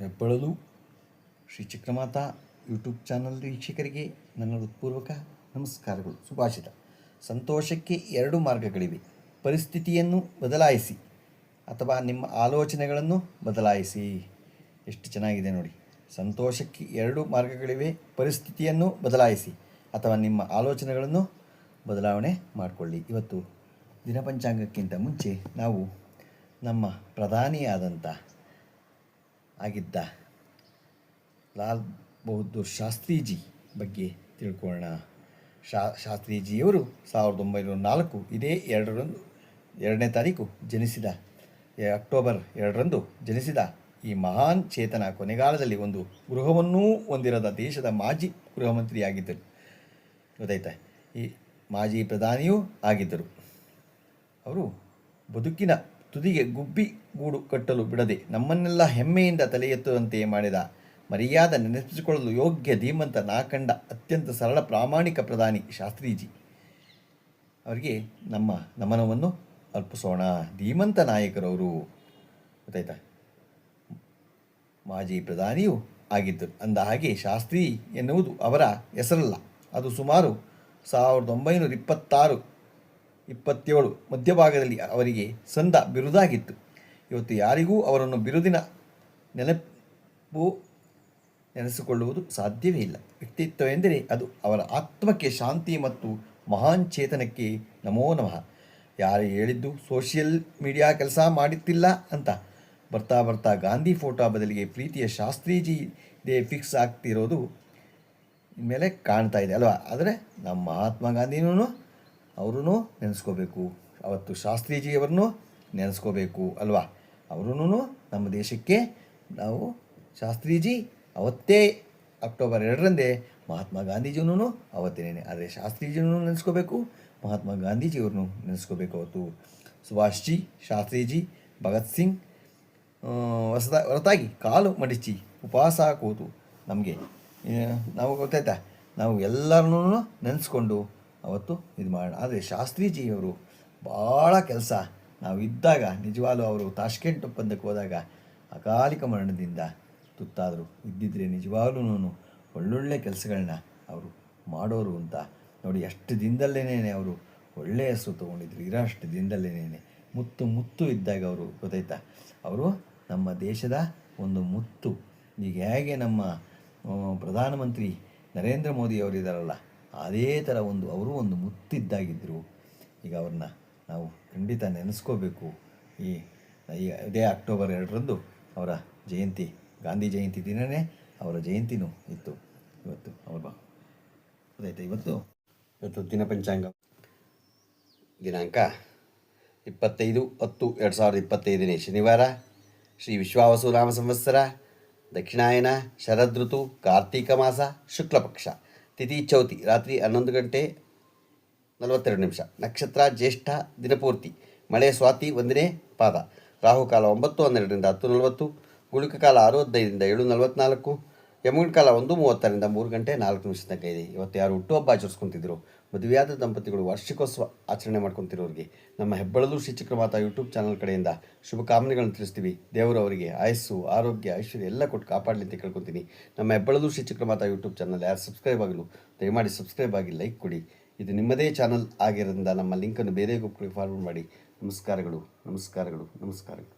ಹೆಬ್ಬಳಲು Shri Chikramata YouTube channel ವೀಕ್ಷಕರಿಗೆ ನನ್ನ ಹೃತ್ಪೂರ್ವಕ ನಮಸ್ಕಾರಗಳು. ಸುಭಾಷಿತ. ಸಂತೋಷಕ್ಕೆ ಎರಡು ಮಾರ್ಗಗಳಿವೆ. ಪರಿಸ್ಥಿತಿಯನ್ನು ಬದಲಾಯಿಸಿ ಅಥವಾ ನಿಮ್ಮ ಆಲೋಚನೆಗಳನ್ನು ಬದಲಾಯಿಸಿ. ಎಷ್ಟು ಚೆನ್ನಾಗಿದೆ ನೋಡಿ. ಸಂತೋಷಕ್ಕೆ ಎರಡು ಮಾರ್ಗಗಳಿವೆ. ಪರಿಸ್ಥಿತಿಯನ್ನು ಬದಲಾಯಿಸಿ ಅಥವಾ ನಿಮ್ಮ ಆಲೋಚನೆಗಳನ್ನು ಬದಲಾವಣೆ ಮಾಡಿಕೊಳ್ಳಿ. ಇವತ್ತು ದಿನಪಂಚಾಂಗಕ್ಕಿಂತ ಮುಂಚೆ ನಾವು ನಮ್ಮ ಪ್ರಧಾನಿಯಾದಂಥ ಆಗಿದ್ದ. ಲಾಲ್ ಬಹದ್ದೂರ್ ಶಾಸ್ತ್ರೀಜಿ ಬಗ್ಗೆ ತಿಳ್ಕೊಳ್ಳೋಣ. ಶಾ, ಶಾಸ್ತ್ರೀಜಿಯವರು ಸಾವಿರದ ಒಂಬೈನೂರ ನಾಲ್ಕು ಇದೇ ಎರಡರಂದು, ಎರಡನೇ ತಾರೀಕು ಜನಿಸಿದ ಅಕ್ಟೋಬರ್ ಎರಡರಂದು ಜನಿಸಿದ ಈ ಮಹಾನ್ ಚೇತನ ಕೊನೆಗಾಲದಲ್ಲಿ ಒಂದು ಗೃಹವನ್ನೂ ಹೊಂದಿರದ ದೇಶದ ಮಾಜಿ ಗೃಹ ಮಂತ್ರಿಯಾಗಿದ್ದರು ಗೊತ್ತಾಯ್ತಾ? ಈ ಮಾಜಿ ಪ್ರಧಾನಿಯೂ ಆಗಿದ್ದರು. ಅವರು ಬದುಕಿನ ತುದಿಗೆ ಗುಬ್ಬಿ ಗೂಡು ಕಟ್ಟಲು ಬಿಡದೆ ನಮ್ಮನ್ನೆಲ್ಲ ಹೆಮ್ಮೆಯಿಂದ ತಲೆ ಎತ್ತುವಂತೆ ಮಾಡಿದ ಮರ್ಯಾದ ನೆನಪಿಸಿಕೊಳ್ಳಲು ಯೋಗ್ಯ ಧೀಮಂತ ನಾಕಂಡ ಅತ್ಯಂತ ಸರಳ ಪ್ರಾಮಾಣಿಕ ಪ್ರಧಾನಿ ಶಾಸ್ತ್ರೀಜಿ. ಅವರಿಗೆ ನಮ್ಮ ನಮನವನ್ನು ಅರ್ಪಿಸೋಣ. ಧೀಮಂತ ನಾಯಕರವರು. ಗೊತ್ತಾಯ್ತಾ? ಮಾಜಿ ಪ್ರಧಾನಿಯೂ ಆಗಿದ್ದರು ಅಂದ ಹಾಗೆ ಶಾಸ್ತ್ರಿ ಎನ್ನುವುದು ಅವರ ಹೆಸರಲ್ಲ. ಅದು ಸುಮಾರು ಸಾವಿರದ ಒಂಬೈನೂರ ಇಪ್ಪತ್ತಾರು ಇಪ್ಪತ್ತೇಳು ಮಧ್ಯಭಾಗದಲ್ಲಿ ಅವರಿಗೆ ಸಂದ ಬಿರುದಾಗಿತ್ತು. ಇವತ್ತು ಯಾರಿಗೂ ಅವರನ್ನು ಬಿರುದಿನ ನೆನಪು ನೆನೆಸಿಕೊಳ್ಳುವುದು ಸಾಧ್ಯವೇ ಇಲ್ಲ. ವ್ಯಕ್ತಿತ್ವ ಎಂದರೆ ಅದು ಅವರ ಆತ್ಮಕ್ಕೆ ಶಾಂತಿ ಮತ್ತು ಮಹಾನ್ ಚೇತನಕ್ಕೆ ನಮೋ ನಮಃ. ಯಾರು ಹೇಳಿದ್ದು ಸೋಷಿಯಲ್ ಮೀಡಿಯಾ ಕೆಲಸ ಮಾಡುತ್ತಿಲ್ಲ ಅಂತ. ಬರ್ತಾ ಬರ್ತಾ ಗಾಂಧಿ ಫೋಟೋ ಬದಲಿಗೆ ಪ್ರೀತಿಯ ಶಾಸ್ತ್ರೀಜಿ ಇದೇ ಫಿಕ್ಸ್ ಆಗ್ತಿರೋದು ಮೇಲೆ ಕಾಣ್ತಾ ಇದೆ ಅಲ್ವಾ? ಆದರೆ ನಮ್ಮ ಮಹಾತ್ಮ ಗಾಂಧಿನೂ ಅವರೂ ನೆನೆಸ್ಕೋಬೇಕು. ಅವತ್ತು ಶಾಸ್ತ್ರೀಜಿಯವರನ್ನು ನೆನೆಸ್ಕೋಬೇಕು ಅಲ್ವಾ? ಅವರೂ ನಮ್ಮ ದೇಶಕ್ಕೆ ನಾವು ಶಾಸ್ತ್ರೀಜಿ ಅವತ್ತೇ ಅಕ್ಟೋಬರ್ ಎರಡರಂದೇ ಮಹಾತ್ಮ ಗಾಂಧೀಜಿನೂ ಅವತ್ತೇನೆ ಆದರೆ ಶಾಸ್ತ್ರೀಜಿನೂ ನೆನೆಸ್ಕೋಬೇಕು, ಮಹಾತ್ಮ ಗಾಂಧೀಜಿಯವ್ರನ್ನೂ ನೆನೆಸ್ಕೋಬೇಕು ಅವತ್ತು. ಸುಭಾಷ್ ಜಿ ಶಾಸ್ತ್ರೀಜಿ, ಭಗತ್ ಸಿಂಗ್ ಹೊಸದ, ಹೊರತಾಗಿ ಕಾಲು ಮಡಿಚಿ ಉಪವಾಸ ಕೂತು ನಮಗೆ. ನಾವು ಗೊತ್ತಾಯ್ತಾ? ನಾವು ಎಲ್ಲರನ್ನೂ ನೆನೆಸ್ಕೊಂಡು ಅವತ್ತು ಇದು ಮಾಡೋಣ. ಆದರೆ ಶಾಸ್ತ್ರೀಜಿಯವರು ಭಾಳ ಕೆಲಸ. ನಾವು ಇದ್ದಾಗ ನಿಜವಾಗ್ಲೂ ಅವರು ತಾಷ್ಕೆಂಟ್ ಒಪ್ಪಂದಕ್ಕೆ ಹೋದಾಗ ಅಕಾಲಿಕ ಮರಣದಿಂದ ತುತ್ತಾದರು. ಇದ್ದಿದ್ರೆ ನಿಜವಾಗ್ಲೂ ಒಳ್ಳೊಳ್ಳೆ ಕೆಲಸಗಳನ್ನ ಅವರು ಮಾಡೋರು ಅಂತ. ನೋಡಿ ಎಷ್ಟು ದಿನದಲ್ಲೇನೇ ಅವರು ಒಳ್ಳೆಯ ಹೆಸರು ತೊಗೊಂಡಿದ್ರು. ಇರೋ ಅಷ್ಟು ದಿನದಲ್ಲೇನೆ ಮುತ್ತು ಮುತ್ತು ಇದ್ದಾಗ ಅವರು, ಗೊತ್ತಾಯ್ತಾ? ಅವರು ನಮ್ಮ ದೇಶದ ಒಂದು ಮುತ್ತು. ಈಗ ಹೇಗೆ ನಮ್ಮ ಪ್ರಧಾನಮಂತ್ರಿ ನರೇಂದ್ರ ಮೋದಿ ಅವರಿದ್ದಾರಲ್ಲ ಅದೇ ಥರ ಒಂದು ಅವರು ಒಂದು ಮುತ್ತಿದ್ದಾಗಿದ್ದರು. ಈಗ ಅವ್ರನ್ನ ನಾವು ಖಂಡಿತ ನೆನೆಸ್ಕೋಬೇಕು. ಈ ಇದೇ ಅಕ್ಟೋಬರ್ ಎರಡರಂದು ಅವರ ಜಯಂತಿ, ಗಾಂಧಿ ಜಯಂತಿ ದಿನವೇ ಅವರ ಜಯಂತಿನೂ ಇತ್ತು. ಇವತ್ತು ಅವರ ಗೊತ್ತಾಯ್ತಾ ಇವತ್ತು? ಇವತ್ತು ದಿನಪಂಚಾಂಗ ದಿನಾಂಕ ಇಪ್ಪತ್ತೈದು ಹತ್ತು ಎರಡು ಸಾವಿರದ ಇಪ್ಪತ್ತೈದನೇ ಶನಿವಾರ. ಶ್ರೀ ವಿಶ್ವಾವಸು ರಾಮ ಸಂವತ್ಸರ, ದಕ್ಷಿಣಾಯನ, ಶರದೃತು, ಕಾರ್ತೀಕ ಮಾಸ, ಶುಕ್ಲಪಕ್ಷ. ತಿಥಿ ಚೌತಿ, ರಾತ್ರಿ ಹನ್ನೊಂದು ಗಂಟೆ ನಲವತ್ತೆರಡು ನಿಮಿಷ. ನಕ್ಷತ್ರ ಜ್ಯೇಷ್ಠ ದಿನಪೂರ್ತಿ. ಮಳೆ, ಸ್ವಾತಿ ಒಂದನೇ ಪಾದ. ರಾಹುಕಾಲ ಒಂಬತ್ತು, ಹನ್ನೆರಡರಿಂದ ಹತ್ತು, ನಲವತ್ತು. ಗುಳಿಕ ಕಾಲ ಅರವತ್ತೈದರಿಂದ ಏಳು, ನಲವತ್ನಾಲ್ಕು. ಯಮುನ ಕಾಲ ಒಂದು, ಮೂವತ್ತರಿಂದ ಮೂರು ಗಂಟೆ ನಾಲ್ಕು ನಿಮಿಷ ತನಕ ಇದೆ. ಇವತ್ತು ಯಾರು ಹುಟ್ಟುಹಬ್ಬ ಆಚರಿಸ್ಕೊತಿದ್ರು? ಮದುವೆಯಾದ ದಂಪತಿಗಳು ವಾರ್ಷಿಕೋತ್ಸವ ಆಚರಣೆ ಮಾಡ್ಕೊತಿರೋರಿಗೆ ನಮ್ಮ ಹೆಬ್ಬಳಲು ಶ್ರೀ ಚಕ್ರಮಾತ ಯೂಟ್ಯೂಬ್ ಚಾನಲ್ ಕಡೆಯಿಂದ ಶುಭಕಾಮನೆಗಳನ್ನು ತಿಳಿಸ್ತೀವಿ. ದೇವರು ಅವರಿಗೆ ಆಯಸ್ಸು, ಆರೋಗ್ಯ, ಐಶ್ವರ್ಯ ಎಲ್ಲ ಕೊಟ್ಟು ಕಾಪಾಡಲಿ ಅಂತ ಕೇಳ್ಕೊತೀನಿ. ನಮ್ಮ ಹೆಬ್ಬಳಲು ಶ್ರೀ ಚಕ್ರಮಾತ ಯೂಟ್ಯೂಬ್ ಚಾನಲ್ ಯಾರು ಸಬ್ಸ್ಕ್ರೈಬ್ ಆಗಲು ದಯಮಾಡಿ ಸಬ್ಸ್ಕ್ರೈಬ್ ಆಗಿ ಲೈಕ್ ಕೊಡಿ. ಇದು ನಿಮ್ಮದೇ ಚಾನಲ್ ಆಗಿರೋದ್ರಿಂದ ನಮ್ಮ ಲಿಂಕನ್ನು ಬೇರೆ ಗ್ರೂಪ್ಗಳಿಗೆ ಫಾರ್ವರ್ಡ್ ಮಾಡಿ. ನಮಸ್ಕಾರಗಳು ನಮಸ್ಕಾರಗಳು ನಮಸ್ಕಾರಗಳು.